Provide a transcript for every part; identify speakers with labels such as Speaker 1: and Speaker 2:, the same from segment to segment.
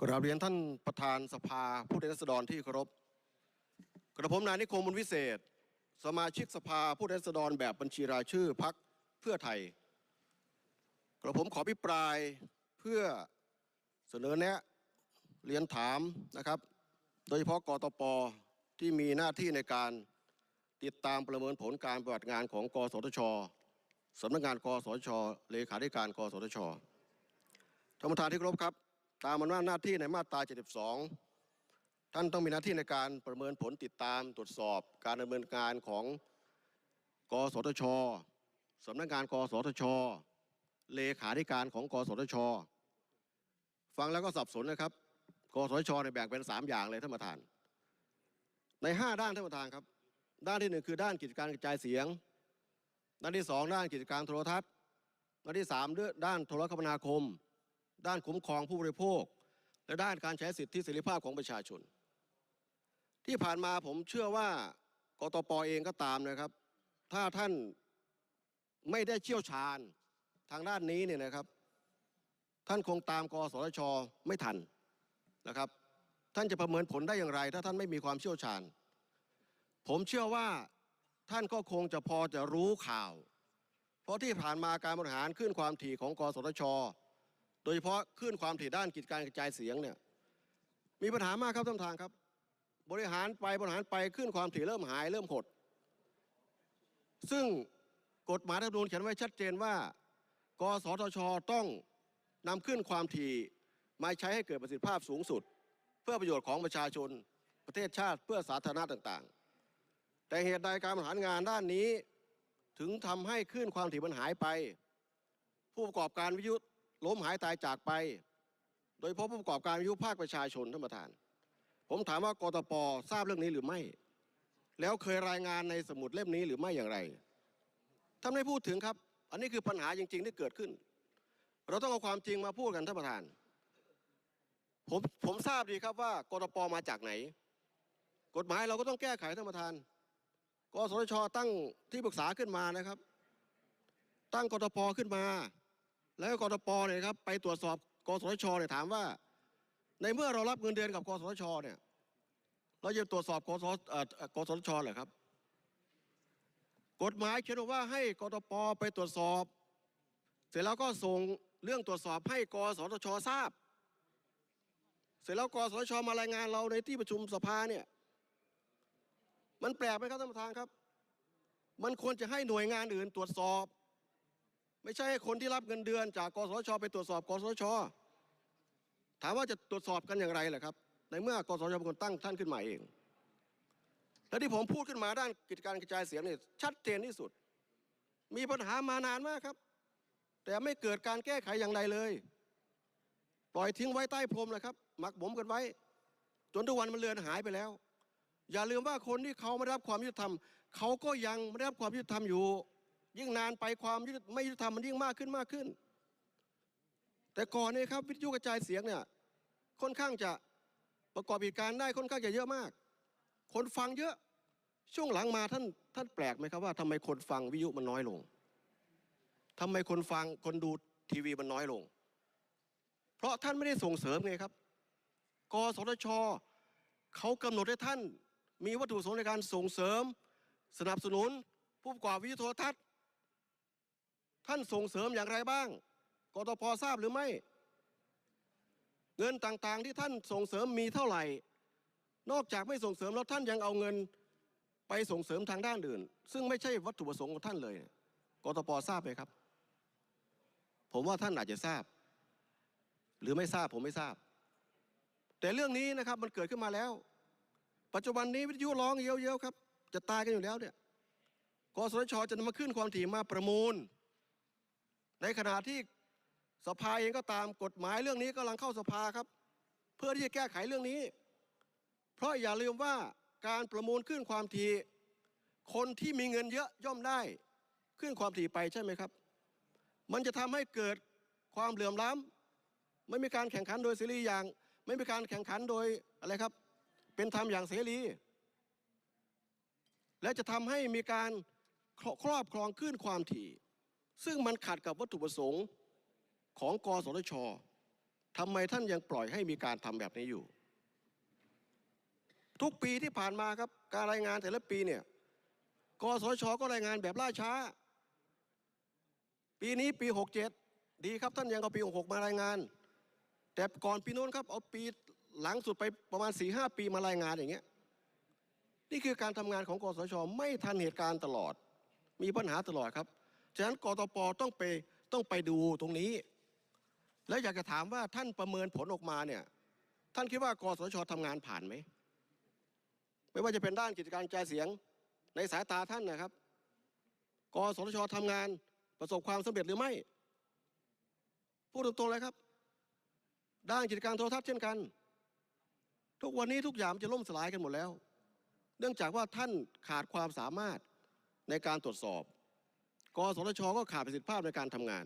Speaker 1: กราบเรียนท่านประธานสภาผู้แทนราษฎรที่เคารพกระผมนายนิคมบุญวิเศษ สมาชิกสภาผู้แทนราษฎรแบบบัญชีรายชื่อพักเพื่อไทย กระผมขอพิปรายเพื่อเสนอแนะเรียนถามนะครับ โดยเฉพาะกตปที่มีหน้าที่ในการติดตามประเมินผลการปฏิบัติงานของกสทชสำนักงานกสทชเลขาธิการกสทชท่านประธานที่เคารพครับ ตามอำนาหน้าที่ในมาตรา 72 ท่านต้องมีหน้าที่ในการประเมินผลติดตามตรวจสอบการดำเนินการของกสทชสำนักงาน กสทช เลขาธิการของ กสทช ฟังแล้วก็สับสนนะครับ กสทชเนี่ยแบ่งเป็น 3 อย่างเลยท่านประธาน ใน 5 ด้านท่านประธานครับ ด้านที่หนึ่งคือด้านกิจการกระจายเสียง ด้านที่สองด้านกิจการโทรทัศน์ ด้านที่สามด้านโทรคมนาคม ด้านคุ้มครองผู้บริโภค และด้านการใช้สิทธิเสรีภาพของประชาชน ที่ผ่านมาผมเชื่อว่ากตปเองก็ตามนะครับ ถ้าท่านไม่ได้เชี่ยวชาญทางด้านนี้เนี่ยนะครับ ท่านคงตามกสทชไม่ทันนะครับ ท่านจะประเมินผลได้อย่างไร ถ้าท่านไม่มีความเชี่ยวชาญ ผมเชื่อว่าท่านก็คงจะพอจะรู้ข่าว เพราะที่ผ่านมาการบริหารขึ้นความถี่ของกสทช ดยเฉพาะขึ้นความถี่ด้านกิจการกระจายเสียงเนี่ยมีปัญหามากครับท่านประธานครับ บริหารไปบริหารไปขึ้นความถี่เริ่มหายเริ่มหด ซึ่งกฎหมายรัฐธรรมนูญเขียนไว้ชัดเจนว่า กสทช ต้องนำขึ้นความถี่มาใช้ให้เกิดประสิทธิภาพสูงสุด เพื่อประโยชน์ของประชาชนประเทศชาติเพื่อสาธารณะต่างๆ แต่เหตุใดการบริหารงานด้านนี้ ถึงทำให้ขึ้นความถี่มันหายไป ผู้ประกอบการวิทยุ ล้มหายตายจากไป โดยเฉพาะผู้ประกอบการวิทยุภาคประชาชนท่านประธาน ผมถามว่ากตปทราบเรื่องนี้หรือไม่ แล้วเคยรายงานในสมุดเล่มนี้หรือไม่อย่างไรท่านไม่พูดถึงครับ อันนี้คือปัญหาจริง ๆ ที่เกิดขึ้น เราต้องเอาความจริงมาพูดกันท่านประธาน ผมผมทราบดีครับว่ากตปมาจากไหน กฎหมายเราก็ต้องแก้ไขท่านประธานกสทชตั้งที่ปรึกษาขึ้นมานะครับ ตั้งกตปขึ้นมา แล้วกตปเนี่ยครับไปตรวจสอบกสชเนี่ยถามว่า ในเมื่อเรารับเงินเดือนกับกสชเนี่ยเราจะตรวจสอบกสเอ่อกสชเหรอครับ กฎหมายเขียนว่าให้กตปไปตรวจสอบ เสร็จแล้วก็ส่งเรื่องตรวจสอบให้กสชทราบ เสร็จแล้วกสชมารายงานเราในที่ประชุมสภาเนี่ยมันแปลกไหมครับท่านประธานครับ มันควรจะให้หน่วยงานอื่นตรวจสอบ ไม่ใช่ให้คนที่รับเงินเดือนจากกสชไปตรวจสอบกสชถามว่าจะตรวจสอบกันอย่างไรล่ะครับ ในเมื่อกสชเป็นคนตั้งท่านขึ้นมาเอง และที่ผมพูดขึ้นมาด้านกิจการกระจายเสียงนี่ชัดเจนที่สุด มีปัญหามานานมากครับ แต่ไม่เกิดการแก้ไขอย่างใดเลย ปล่อยทิ้งไว้ใต้พรมเลยครับ หมักบ่มกันไว้ จนทุกวันมันเลือนหายไปแล้ว อย่าลืมว่าคนที่เขาไม่ได้รับความยุติธรรม เขาก็ยังไม่ได้รับความยุติธรรมอยู่ ยิ่งนานไปความยุติไม่ยุติธรรมมันยิ่งมากขึ้นมากขึ้น แต่ก่อนเนี่ยครับวิทยุกระจายเสียงเนี่ยค่อนข้างจะประกอบกิจการได้ค่อนข้างจะเยอะมาก คนฟังเยอะช่วงหลังมาท่านท่านแปลกไหมครับว่าทำไมคนฟังวิทยุมันน้อยลงทำไมคนฟังคนดูทีวีมันน้อยลง เพราะท่านไม่ได้ส่งเสริมไงครับกสทชเขากำหนดให้ท่าน มีวัตถุประสงค์ในการส่งเสริม สนับสนุนผู้ประกอบวิทยุโทรทัศน์ ส่งเสริมอย่างไรบ้างกตพทราบหรือไม่ เงินต่างๆที่ท่านส่งเสริมมีเท่าไหร่ นอกจากไม่ส่งเสริมแล้วท่านยังเอาเงินไปส่งเสริมทางด้านอื่น ซึ่งไม่ใช่วัตถุประสงค์ของท่านเลยกตพทราบไหมครับ ผมว่าท่านอาจจะทราบ หรือไม่ทราบผมไม่ทราบ แต่เรื่องนี้นะครับมันเกิดขึ้นมาแล้ว ปัจจุบันนี้วิทยุร้องเยอะๆครับ จะตายกันอยู่แล้วเนี่ยกสทชจะนำมาขึ้นความถี่มาประมูล ในขณะที่สภาเองก็ตามกฎหมายเรื่องนี้กำลังเข้าสภาครับ เพื่อที่จะแก้ไขเรื่องนี้ เพราะอย่าลืมว่าการประมูลขึ้นความถี่คนที่มีเงินเยอะย่อมได้ขึ้นความถี่ไปใช่ไหมครับ มันจะทำให้เกิดความเหลื่อมล้ำไม่มีการแข่งขันโดยเสรีอย่าง ไม่มีการแข่งขันโดยอะไรครับ เป็นธรรมอย่างเสรี และจะทำให้มีการครอบครองขึ้นความถี่ ซึ่งมันขัดกับวัตถุประสงค์ของกสทชทำไมท่านยังปล่อยให้มีการทำแบบนี้อยู่ ทุกปีที่ผ่านมาครับ การรายงานแต่ละปีเนี่ยกสชก็รายงานแบบล่าช้า ปีนี้ปี 67 ดีครับท่านยังเอาปี 66 มารายงาน แต่ก่อนปีโน้นครับเอาปีหลังสุดไปประมาณ 4-5ปีมารายงานอย่างเงี้ยนี่คือการทำงานของกสชไม่ทันเหตุการณ์ตลอด มีปัญหาตลอดครับ ฉะนั้นกตปต้องไปต้องไปดูตรงนี้ แล้วอยากจะถามว่าท่านประเมินผลออกมาเนี่ย ท่านคิดว่ากสชทำงานผ่านไหม ไม่ว่าจะเป็นด้านกิจการกระจายเสียงในสายตาท่านนะครับ กสชทำงานประสบความสำเร็จหรือไม่ พูดตรงๆเลยครับ ด้านกิจการโทรทัศน์เช่นกัน ทุกวันนี้ทุกอย่างมันจะล่มสลายกันหมดแล้ว เนื่องจากว่าท่านขาดความสามารถในการตรวจสอบ กสทชก็ขาดประสิทธิภาพในการทำงาน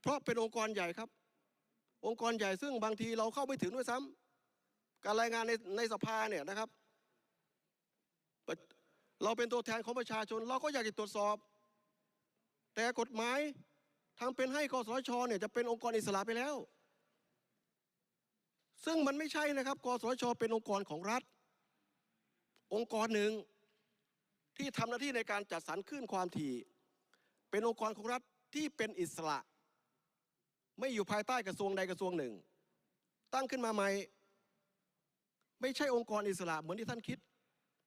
Speaker 1: เพราะเป็นองค์กรใหญ่ครับ องค์กรใหญ่ซึ่งบางทีเราเข้าไม่ถึงด้วยซ้ำการรายงานในในสภาเนี่ยนะครับ เราเป็นตัวแทนของประชาชน เราก็อยากจะตรวจสอบ แต่กฎหมายทำเป็นให้กสทชเนี่ยจะเป็นองค์กรอิสระไปแล้ว ซึ่งมันไม่ใช่นะครับ กสทชเป็นองค์กรของรัฐ องค์กรหนึ่งที่ทำหน้าที่ในการจัดสรรคลื่นความถี่ เป็นองค์กรของรัฐที่เป็นอิสระ ไม่อยู่ภายใต้กระทรวงใดกระทรวงหนึ่ง ตั้งขึ้นมาใหม่ ไม่ใช่องค์กรอิสระเหมือนที่ท่านคิด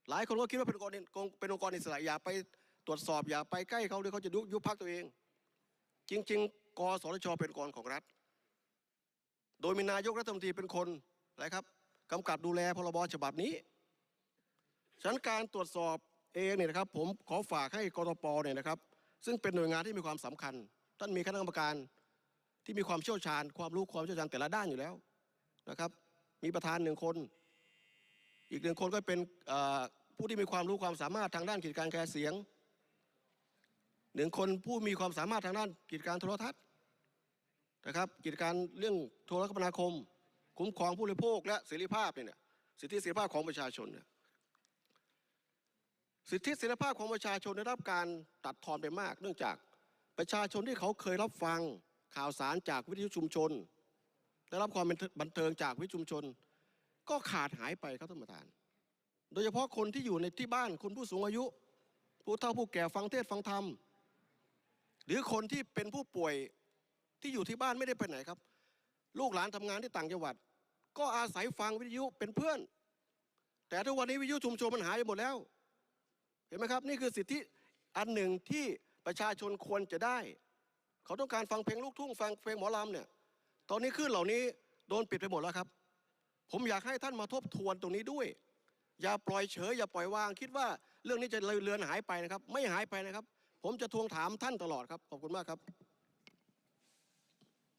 Speaker 1: หลายคนก็คิดว่าเป็นองค์กรเป็นองค์กรอิสระอย่าไปตรวจสอบอย่าไปใกล้เขาเดี๋ยวเขาจะยุบยุบพักตัวเอง จริง ๆกสทชเป็นองค์กรของรัฐ โดยมีนายกรัฐมนตรีเป็นคนอะไรครับกำกับดูแลพรบฉบับนี้ฉะนั้นการตรวจสอบเองเนี่ยนะครับผมขอฝากให้กรปเนี่ยนะครับ ซึ่งเป็นหน่วยงานที่มีความสำคัญ ท่านมีคณะกรรมการที่มีความเชี่ยวชาญ ความรู้ความเชี่ยวชาญแต่ละด้านอยู่แล้วนะครับ มีประธานหนึ่งคน อีกหนึ่งคนก็เป็นผู้ที่มีความรู้ความสามารถทางด้านกิจการกระจายเสียงหนึ่งคนผู้มีความสามารถทางด้านกิจการโทรทัศน์นะครับ กิจการเรื่องโทรคมนาคม คุ้มครองผู้บริโภคและเสรีภาพเนี่ยสิทธิเสรีภาพของประชาชนเนี่ย สิทธิเสรีภาพของประชาชนได้รับการตัดทอนไปมาก เนื่องจากประชาชนที่เขาเคยรับฟังข่าวสารจากวิทยุชุมชน ได้รับความบันเทิงจากวิทยุชุมชน ก็ขาดหายไปครับท่านประธาน โดยเฉพาะคนที่อยู่ในที่บ้านคนผู้สูงอายุ ผู้เฒ่าผู้แก่ฟังเทศฟังธรรม หรือคนที่เป็นผู้ป่วยที่อยู่ที่บ้านไม่ได้ไปไหนครับ ลูกหลานทำงานที่ต่างจังหวัด ก็อาศัยฟังวิทยุเป็นเพื่อน แต่ทุกวันนี้วิทยุชุมชนมันหายไปหมดแล้ว เห็นไหมครับนี่คือสิทธิอันหนึ่งที่ประชาชนควรจะได้ เขาต้องการฟังเพลงลูกทุ่งฟังเพลงหมอลำเนี่ย ตอนนี้คลื่นเหล่านี้โดนปิดไปหมดแล้วครับ ผมอยากให้ท่านมาทบทวนตรงนี้ด้วย อย่าปล่อยเฉย อย่าปล่อยวาง คิดว่าเรื่องนี้จะเลือนหายไปนะครับ ไม่หายไปนะครับ ผมจะทวงถามท่านตลอดครับ ขอบคุณมากครับ